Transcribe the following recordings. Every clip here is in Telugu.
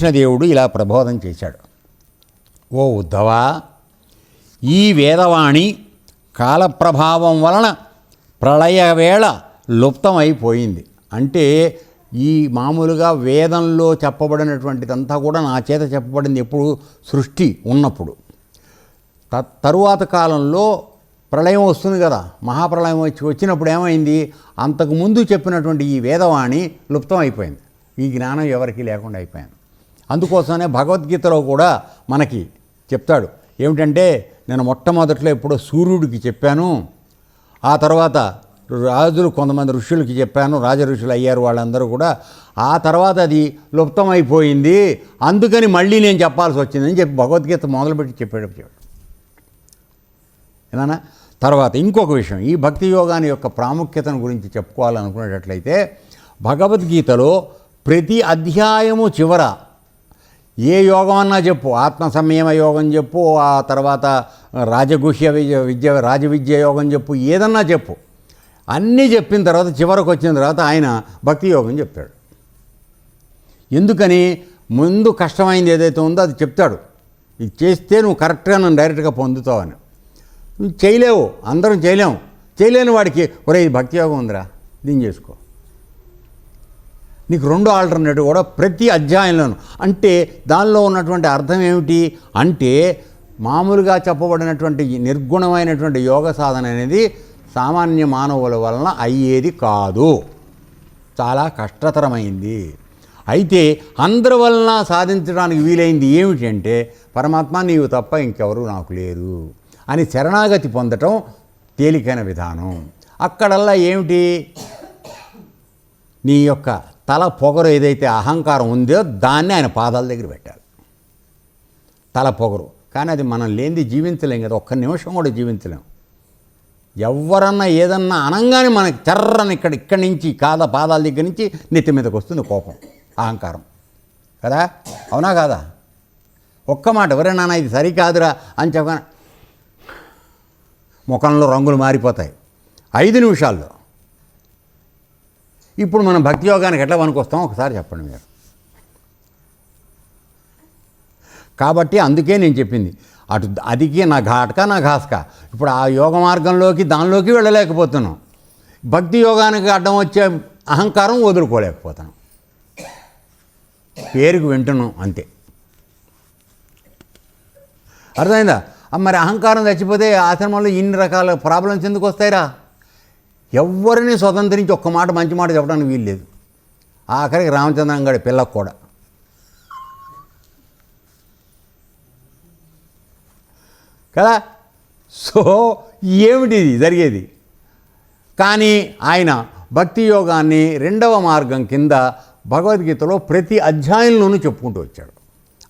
కృష్ణదేవుడు ఇలా ప్రబోధం చేశాడు. ఓ ఉద్ధవా ఈ వేదవాణి కాలప్రభావం వలన ప్రళయవేళ లుప్తమైపోయింది. అంటే ఈ మామూలుగా వేదంలో చెప్పబడినటువంటిదంతా కూడా నా చేత చెప్పబడింది ఎప్పుడు సృష్టి ఉన్నప్పుడు. త తరువాత కాలంలో ప్రళయం వస్తుంది కదా మహాప్రళయం వచ్చి వచ్చినప్పుడు ఏమైంది? అంతకుముందు చెప్పినటువంటి ఈ వేదవాణి లుప్తం అయిపోయింది ఈ జ్ఞానం ఎవరికీ లేకుండా అయిపోయింది. అందుకోసమే భగవద్గీతలో కూడా మనకి చెప్తాడు. ఏమిటంటే నేను మొట్టమొదట్లో ఎప్పుడో సూర్యుడికి చెప్పాను. ఆ తర్వాత రాజులు కొంతమంది ఋషులకి చెప్పాను. రాజ ఋషులు అయ్యారు వాళ్ళందరూ కూడా. ఆ తర్వాత అది లుప్తమైపోయింది. అందుకని మళ్ళీ నేను చెప్పాల్సి వచ్చిందని చెప్పి భగవద్గీత మొదలుపెట్టి చెప్పాడు చెప్పాడు. ఏనా తర్వాత ఇంకొక విషయం. ఈ భక్తి యోగాని యొక్క ప్రాముఖ్యతను గురించి చెప్పుకోవాలనుకునేటట్లయితే భగవద్గీతలో ప్రతి అధ్యాయము చివర ఏ యోగం అన్నా చెప్పు ఆత్మ సంయమ యోగం చెప్పు ఆ తర్వాత రాజగుహ్య విద్య విద్య రాజవిద్య యోగం చెప్పు ఏదన్నా చెప్పు. అన్నీ చెప్పిన తర్వాత చివరకు వచ్చిన తర్వాత ఆయన భక్తి యోగం చెప్తాడు. ఎందుకని? ముందు కష్టమైంది ఏదైతే ఉందో అది చెప్తాడు. ఇది చేస్తే నువ్వు కరెక్ట్గా నన్ను డైరెక్ట్గా పొందుతావని నువ్వు చేయలేవు అందరం చేయలేము చేయలేని వాడికి ఒరే ఇది భక్తి యోగం ఉందిరా దీన్ని చేసుకో. నీకు రెండు ఆల్టర్నేటివ్ కూడా ప్రతి అధ్యాయంలోనూ. అంటే దానిలో ఉన్నటువంటి అర్థం ఏమిటి? అంటే మామూలుగా చెప్పబడినటువంటి నిర్గుణమైనటువంటి యోగ సాధన అనేది సామాన్య మానవుల వలన అయ్యేది కాదు. చాలా కష్టతరమైంది. అయితే అందరి వలన సాధించడానికి వీలైంది ఏమిటంటే పరమాత్మ నీవు తప్ప ఇంకెవరు నాకు లేరు అని శరణాగతి పొందటం తేలికైన విధానం. అక్కడల్లా ఏమిటి? నీ యొక్క తల పొగరు ఏదైతే అహంకారం ఉందో దాన్ని ఆయన పాదాల దగ్గర పెట్టాలి తల పొగరు. కానీ అది మనం లేనిది జీవించలేం కదా ఒక్క నిమిషం కూడా జీవించలేం. ఎవరన్నా ఏదన్నా అనంగానే మనకి చర్రని ఇక్కడ ఇక్కడి నుంచి కాద పాదాల దగ్గర నుంచి నెత్తి మీదకి వస్తుంది కోపం అహంకారం. కదా? అవునా కాదా? ఒక్క మాట ఎవరైనా ఇది సరికాదురా అని చెప్ప ముఖంలో రంగులు మారిపోతాయి. ఐదు నిమిషాల్లో ఇప్పుడు మనం భక్తి యోగానికి ఎట్లా పనికొస్తాం ఒకసారి చెప్పండి మీరు. కాబట్టి అందుకే నేను చెప్పింది. అటు అదికి నా ఘాట్క నా ఘాస్క. ఇప్పుడు ఆ యోగ మార్గంలోకి దానిలోకి వెళ్ళలేకపోతున్నాం. భక్తి యోగానికి అడ్డం వచ్చే అహంకారం వదులుకోలేకపోతున్నాం. పేరుకు వింటున్నాం అంతే. అర్థమైందా? మరి అహంకారం చచ్చిపోతే ఆశ్రమంలో ఇన్ని రకాల ప్రాబ్లమ్స్ ఎందుకు వస్తాయిరా? ఎవరిని స్వతంత్రించి ఒక్క మాట మంచి మాట చెప్పడానికి వీలు లేదు. ఆఖరికి రామచంద్రం గారి పిల్లకు కూడా. కదా? సో ఏమిటిది జరిగేది. కానీ ఆయన భక్తి యోగాన్ని రెండవ మార్గం కింద భగవద్గీతలో ప్రతి అధ్యాయంలోనూ చెప్పుకుంటూ వచ్చాడు.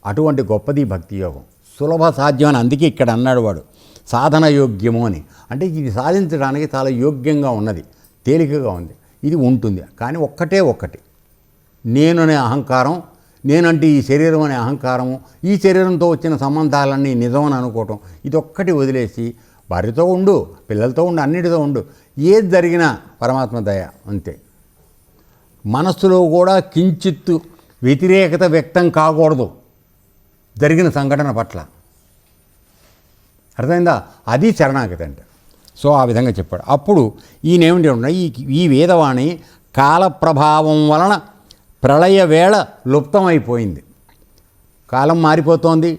అటువంటి గొప్పది భక్తి యోగం. సులభ సాధ్యం అని అందుకే ఇక్కడ అన్నాడు వాడు. సాధన యోగ్యము అని. అంటే ఇది సాధించడానికి చాలా యోగ్యంగా ఉన్నది తేలికగా ఉంది ఇది ఉంటుంది. కానీ ఒక్కటే ఒక్కటి. నేను అనే అహంకారం నేనంటే ఈ శరీరం అనే అహంకారము ఈ శరీరంతో వచ్చిన సంబంధాలన్నీ నిజమని అనుకోవటం ఇది ఒక్కటి వదిలేసి భార్యతో ఉండు పిల్లలతో ఉండు అన్నిటితో ఉండు. ఏది జరిగినా పరమాత్మ దయ అంతే. మనస్సులో కూడా కించిత్తు వ్యతిరేకత వ్యక్తం కాకూడదు. జరిగిన సంఘటన పట్ల. అర్థమైందా? అది శరణాగతి అంటే సో ఆ విధంగా చెప్పాడు. అప్పుడు ఈయనేమిటి ఉన్నాయి ఈ ఈ వేదవాణి కాల ప్రభావం వలన ప్రళయ వేళ లుప్తమైపోయింది. కాలం మారిపోతోంది.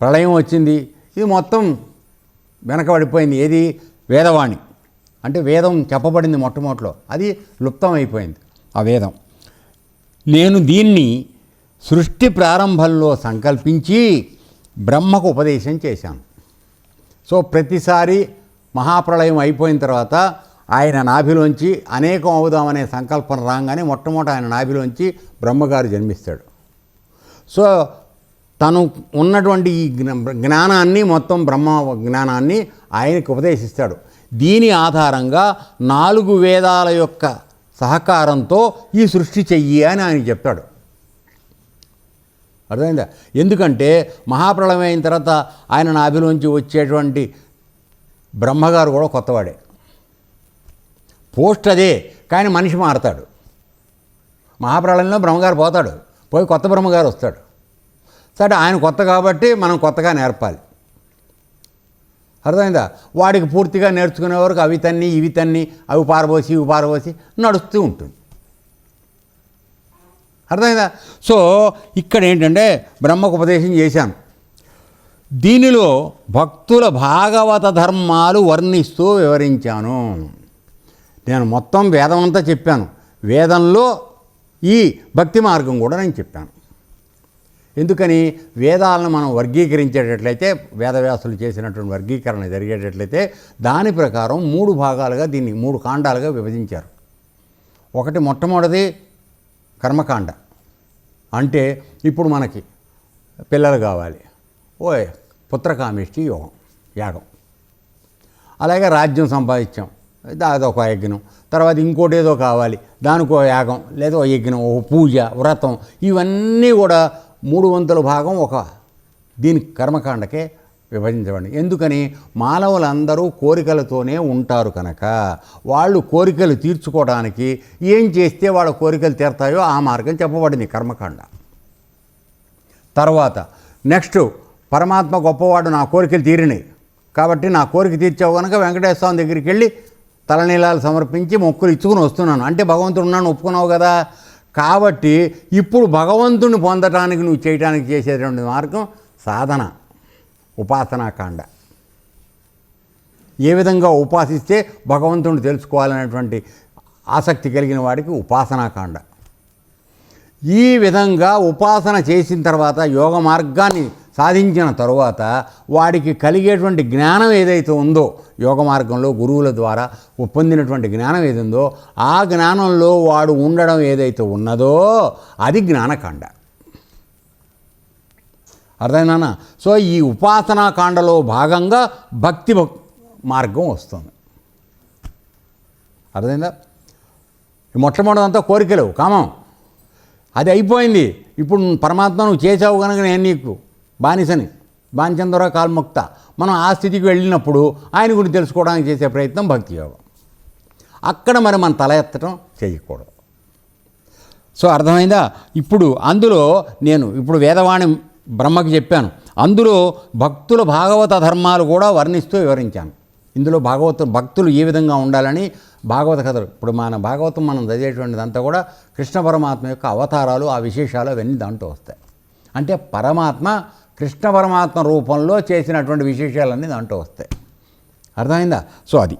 ప్రళయం వచ్చింది. ఇది మొత్తం వెనకబడిపోయింది. ఏది? వేదవాణి. అంటే వేదం చెప్పబడింది మొట్టమొదటిలో. అది లుప్తమైపోయింది ఆ వేదం. నేను దీన్ని సృష్టి ప్రారంభంలో సంకల్పించి బ్రహ్మకు ఉపదేశం చేశాను సో ప్రతిసారి మహాప్రళయం అయిపోయిన తర్వాత ఆయన నాభిలోంచి అనేకం అవుదామనే సంకల్పన రాగానే మొట్టమొదట ఆయన నాభిలోంచి బ్రహ్మగారు జన్మిస్తాడు. సో తను ఉన్నటువంటి ఈ జ్ఞానాన్ని మొత్తం బ్రహ్మ జ్ఞానాన్ని ఆయనకు ఉపదేశిస్తాడు. దీని ఆధారంగా నాలుగు వేదాల యొక్క సహకారంతో ఈ సృష్టి చెయ్యి అని ఆయన చెప్తాడు. అర్థమైందా? ఎందుకంటే మహాప్రళయం అయిన తర్వాత ఆయన నాభిలోంచి వచ్చేటువంటి బ్రహ్మగారు కూడా కొత్తవాడే. పోస్ట్ అదే కానీ మనిషి మారతాడు. మహాప్రళయంలో బ్రహ్మగారు పోతాడు. పోయి కొత్త బ్రహ్మగారు వస్తాడు. సరే ఆయన కొత్త కాబట్టి మనం కొత్తగా నేర్పాలి. అర్థమైందా? వాడికి పూర్తిగా నేర్చుకునే వరకు అవి తన్ని ఇవి తన్ని అవి పారబోసి ఇవి పారబోసి నడుస్తూ ఉంటుంది. అర్థమైందా? సో ఇక్కడ ఏంటంటే బ్రహ్మకు ఉపదేశం చేశాను దీనిలో భక్తుల భాగవత ధర్మాలు వర్ణిస్తూ వివరించాను. నేను మొత్తం వేదం అంతా చెప్పాను. వేదంలో ఈ భక్తి మార్గం కూడా నేను చెప్పాను. ఎందుకని? వేదాలను మనం వర్గీకరించేటట్లయితే వేదవ్యాసులు చేసినటువంటి వర్గీకరణ జరిగేటట్లయితే దాని ప్రకారం మూడు భాగాలుగా దీన్ని మూడు కాండాలుగా విభజించారు. ఒకటి మొట్టమొదటిది కర్మకాండ. అంటే ఇప్పుడు మనకి పిల్లలు కావాలి. ఓయ్ పుత్రకామిష్టి యోగం యాగం. అలాగే రాజ్యం సంపాదించాం. అదొక యజ్ఞం. తర్వాత ఇంకోటి ఏదో కావాలి. దానికో యాగం లేదా ఓ యజ్ఞం ఓ పూజ వ్రతం. ఇవన్నీ కూడా మూడు వంతుల భాగం ఒక దీని కర్మకాండకే విభజించబడి ఎందుకని మానవులందరూ కోరికలతోనే ఉంటారు కనుక వాళ్ళు కోరికలు తీర్చుకోవడానికి ఏం చేస్తే వాళ్ళ కోరికలు తీరతాయో ఆ మార్గం చెప్పబడింది కర్మకాండ. తర్వాత నెక్స్ట్ పరమాత్మ గొప్పవాడు నా కోరికలు తీరినాయి కాబట్టి నా కోరిక తీర్చావు కనుక వెంకటేశ్వర స్వామి దగ్గరికి వెళ్ళి తలనీలాలు సమర్పించి మొక్కులు ఇచ్చుకుని వస్తున్నాను. అంటే భగవంతుడు ఉన్నాను ఒప్పుకున్నావు కదా. కాబట్టి ఇప్పుడు భగవంతుని పొందటానికి నువ్వు చేయడానికి చేసేటువంటి మార్గం సాధన. ఉపాసనాకాండ. ఏ విధంగా ఉపాసిస్తే భగవంతుడిని తెలుసుకోవాలనేటువంటి ఆసక్తి కలిగిన వాడికి ఉపాసనాకాండ. ఈ విధంగా ఉపాసన చేసిన తర్వాత యోగ మార్గాన్ని సాధించిన తరువాత వాడికి కలిగేటువంటి జ్ఞానం ఏదైతే ఉందో యోగ మార్గంలో గురువుల ద్వారా పొందినటువంటి జ్ఞానం ఏది ఉందో ఆ జ్ఞానంలో వాడు ఉండడం ఏదైతే ఉన్నదో అది జ్ఞానకాండ. అర్థమైనా సో ఈ ఉపాసనా కాండలో భాగంగా భక్తి మార్గం వస్తుంది. అర్థమైందా? ఈ మొట్టమొదటిదంతా కోరికలు కామం. అది అయిపోయింది. ఇప్పుడు పరమాత్మ నువ్వు చేసావు కనుక నేను నీకు బానిసని. బానిచందర కాల్ముక్త. మనం ఆ స్థితికి వెళ్ళినప్పుడు ఆయన గురించి తెలుసుకోవడానికి చేసే ప్రయత్నం భక్తి యోగం. అక్కడ మరి మనం తల ఎత్తడం చేయకూడదు. సో అర్థమైందా? ఇప్పుడు అందులో నేను ఇప్పుడు వేదవాణి బ్రహ్మకి చెప్పాను. అందులో భక్తుల భాగవత ధర్మాలు కూడా వర్ణిస్తూ వివరించాను. ఇందులో భాగవత భక్తులు ఏ విధంగా ఉండాలని భాగవత కథలు. ఇప్పుడు మన భాగవతం మనం చదివేటువంటిదంతా కూడా కృష్ణ పరమాత్మ యొక్క అవతారాలు ఆ విశేషాలు అవన్నీ దాంట్లో వస్తాయి. అంటే పరమాత్మ కృష్ణ పరమాత్మ రూపంలో చేసినటువంటి విశేషాలన్నీ దాంట్లో వస్తాయి. అర్థమైందా? సో అది.